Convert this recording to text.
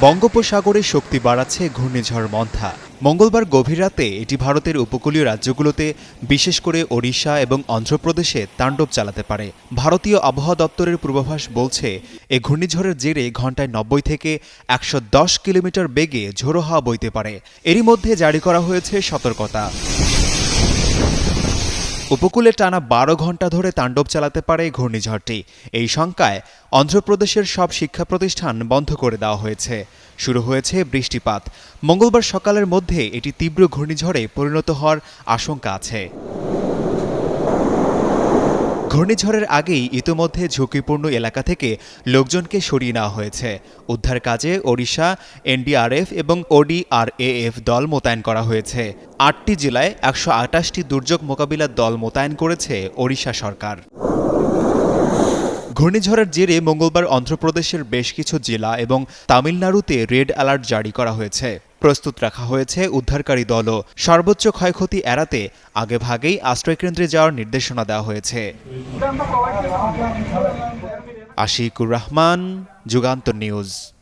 বঙ্গোপসাগরে শক্তি বাড়াচ্ছে ঘূর্ণিঝড় মন্থা। মঙ্গলবার গভীর রাতে এটি ভারতের উপকূলীয় রাজ্যগুলোতে, বিশেষ করে ওড়িশা এবং অন্ধ্রপ্রদেশে তাণ্ডব চালাতে পারে। ভারতীয় আবহাওয়া দপ্তরের পূর্বাভাস বলছে, এ ঘূর্ণিঝড়ের জেরে ঘন্টায় নব্বই থেকে একশো দশ কিলোমিটার বেগে ঝোড়ো হাওয়া বইতে পারে। এরই মধ্যে জারি করা হয়েছে সতর্কতা। উপকূলে টানা বারো ঘণ্টা ধরে তাণ্ডব চালাতে পারে ঘূর্ণিঝড়টি। এই শঙ্কায় অন্ধ্রপ্রদেশের সব শিক্ষা প্রতিষ্ঠান বন্ধ করে দেওয়া হয়েছে। শুরু হয়েছে বৃষ্টিপাত। মঙ্গলবার সকালের মধ্যে এটি তীব্র ঘূর্ণিঝড়ে পরিণত হওয়ার আশঙ্কা আছে। ঘূর্ণিঝড়ের আগেই ইতোমধ্যে ঝুঁকিপূর্ণ এলাকা থেকে লোকজনকে সরিয়ে নেওয়া হয়েছে। উদ্ধার কাজে ওড়িশা, এনডিআরএফ এবং ওডিআরএএফ দল মোতায়েন করা হয়েছে। আটটি জেলায় একশো আটাশটি দুর্যোগ মোকাবিলার দল মোতায়েন করেছে ওড়িশা সরকার। ঘূর্ণিঝড়ের জেরে মঙ্গলবার অন্ধ্রপ্রদেশের বেশ কিছু জেলা এবং তামিলনাড়ুতে রেড অ্যালার্ট জারি করা হয়েছে। প্রস্তুত রাখা হয়েছে উদ্ধারকারী দলও। সর্বোচ্চ ক্ষয়ক্ষতি এড়াতে আগেভাগেই আশ্রয়কেন্দ্রে যাওয়ার নির্দেশনা দেওয়া হয়েছে। আশিকুর রহমান যুগান্ত নিউজ।